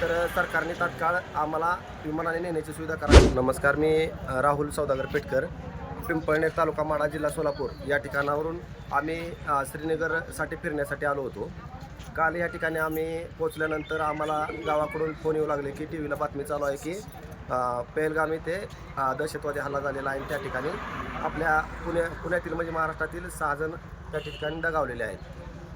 तर सरकारने तात्काळ आम्हाला विमानाने नेण्याची सुविधा करावी. नमस्कार मी राहुल सौदागर पेटकर. पिंपळनेर तालुका माडा जिल्हा सोलापूर. या ठिकाणावरून आम्ही श्रीनगरसाठी फिरण्यासाठी आलो होतो. काल या ठिकाणी आम्ही पोचल्यानंतर आम्हाला गावाकडून फोन येऊ लागले की टी व्हीला बातमी चालू आहे की अ, पेहलगाम येथे दहशतवादी हल्ला झालेला आहे. आणि त्या ठिकाणी आपल्या पुण्या पुण्यातील म्हणजे महाराष्ट्रातील सहा जण त्या ठिकाणी दगावलेले आहेत.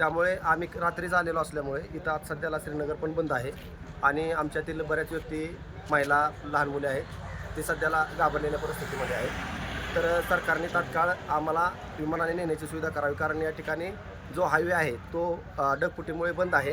त्यामुळे आम्ही रात्री झालेलो असल्यामुळे इथं आज सध्याला श्रीनगर पण बंद आहे. आणि आमच्यातील बऱ्याच व्यक्ती महिला लहान मुले आहेत ते सध्याला घाबरलेल्या परिस्थितीमध्ये आहेत. तर सरकारने तात्काळ आम्हाला विमानाने नेण्याची सुविधा करावी कारण या ठिकाणी जो हायवे आहे तो डगफुटीमुळे बंद आहे.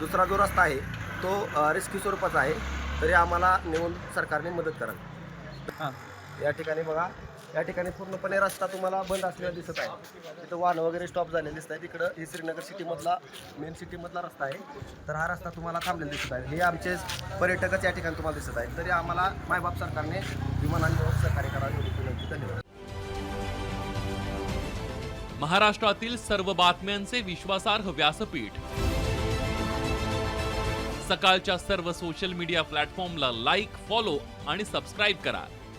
दुसरा जो रस्ता आहे तो रिस्की स्वरूपाचा आहे. तरी आम्हाला नेऊन सरकारने मदत करावी. या ठिकाणी बघा या ठिकाणी पूर्णपणे रस्ता तुम्हाला बंद असलेला दिसत आहे. तिथं वाहनं वगैरे स्टॉप झालेले दिसत आहे तिकडं ही श्रीनगर सिटीमधला मेन सिटीमधला रस्ता आहे. तर हा रस्ता तुम्हाला थांबलेला दिसत आहे. हे आमचे पर्यटकच या ठिकाणी तुम्हाला दिसत आहे तरी आम्हाला मायबाप सरकारने विमानांवर सहकार्य करावी एवढी विनंती. धन्यवाद. महाराष्ट्रातील सर्व बातम्यांचे विश्वासार्ह व्यासपीठ. सकाळच्या सर्व सोशल मीडिया प्लॅटफॉर्मला लाईक फॉलो आणि सबस्क्राईब करा.